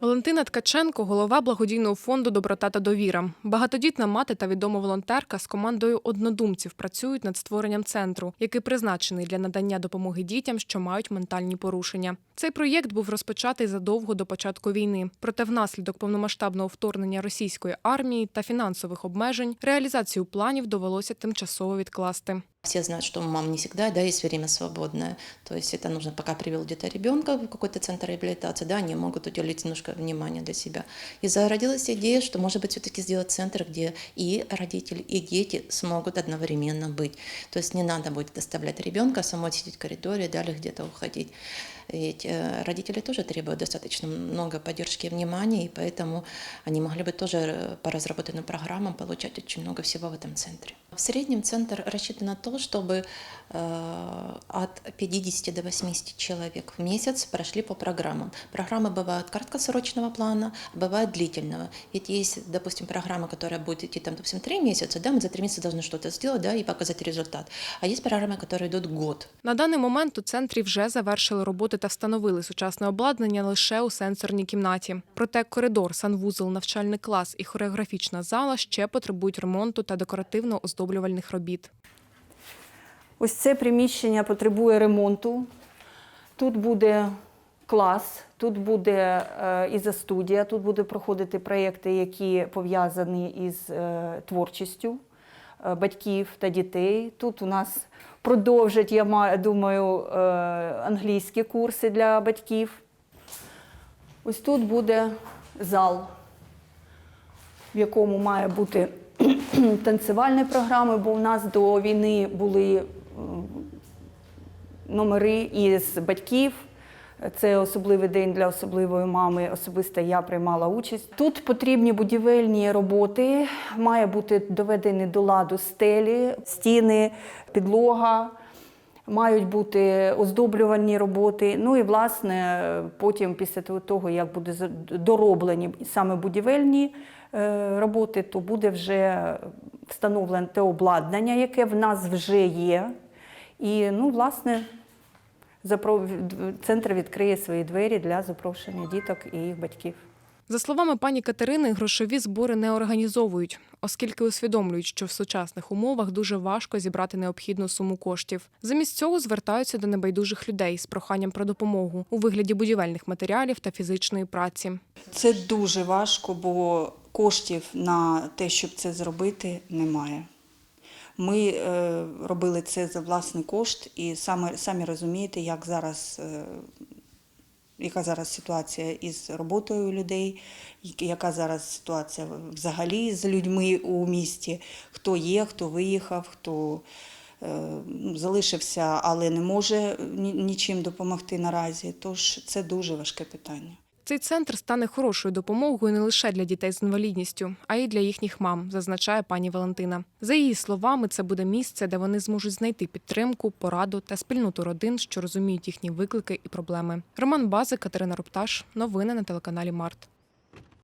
Валентина Ткаченко, голова благодійного фонду Доброта та довіра. Багатодітна мати та відома волонтерка з командою однодумців працюють над створенням центру, який призначений для надання допомоги дітям, що мають ментальні порушення. Цей проєкт був розпочатий задовго до початку війни. Проте, внаслідок повномасштабного вторгнення російської армії та фінансових обмежень реалізацію планів довелося тимчасово відкласти. Все знают, что у мам не всегда да, есть время свободное. То есть это нужно, пока привел где-то ребенка в какой-то центр реабилитации, да, они могут уделить немножко внимания для себя. И зародилась идея, что, может быть, все-таки сделать центр, где и родители, и дети смогут одновременно быть. То есть не надо будет доставлять ребенка, самой сидеть в коридоре, далее где-то уходить. Ведь э, родители тоже требуют достаточно много поддержки и внимания, и поэтому они могли бы тоже э, по разработанным программам получать очень много всего в этом центре. В среднем центр рассчитан на то, чтобы э, от 50 до 80 человек в месяц прошли по программам. Программы бывают краткосрочного плана, а бывают длительного. Ведь есть, допустим, программа, которая будет идти, там, допустим, 3 месяца, да, мы за 3 месяца должны что-то сделать да, и показать результат. А есть программы, которые идут год. На даний момент у центрі вже завершили роботи та встановили сучасне обладнання лише у сенсорній кімнаті. Проте коридор, санвузол, навчальний клас і хореографічна зала ще потребують ремонту та декоративно-оздоблювальних робіт. Ось це приміщення потребує ремонту. Тут буде клас, тут буде е, ізо-студія, тут будуть проходити проєкти, які пов'язані із е, творчістю е, батьків та дітей. Тут у нас продовжать, я ма- думаю, англійські курси для батьків. Ось тут буде зал, в якому має бути танцювальні програми, бо у нас до війни були номери із батьків. Це особливий день для особливої мами. Особисто я приймала участь. Тут потрібні будівельні роботи, має бути доведені до ладу стелі, стіни, підлога. Мають бути оздоблювальні роботи. Ну і власне потім, після того- того, як буде дороблені саме будівельні е, роботи, то буде вже встановлене те обладнання, яке в нас вже є. І ну, власне, центр відкриє свої двері для запрошення діток і їх батьків. За словами пані Катерини, грошові збори не організовують, оскільки усвідомлюють, що в сучасних умовах дуже важко зібрати необхідну суму коштів. Замість цього звертаються до небайдужих людей з проханням про допомогу у вигляді будівельних матеріалів та фізичної праці. Це дуже важко, бо коштів на те, щоб це зробити, немає. Ми е, робили це за власний кошт, і саме, самі розумієте, як зараз, е, яка зараз ситуація із роботою людей, яка зараз ситуація взагалі з людьми у місті, хто є, хто виїхав, хто е, залишився, але не може нічим допомогти наразі. Тож це дуже важке питання. Цей центр стане хорошою допомогою не лише для дітей з інвалідністю, а й для їхніх мам, зазначає пані Валентина. За її словами, це буде місце, де вони зможуть знайти підтримку, пораду та спільноту родин, що розуміють їхні виклики і проблеми. Роман Бази, Катерина Рупташ. Новини на телеканалі Март.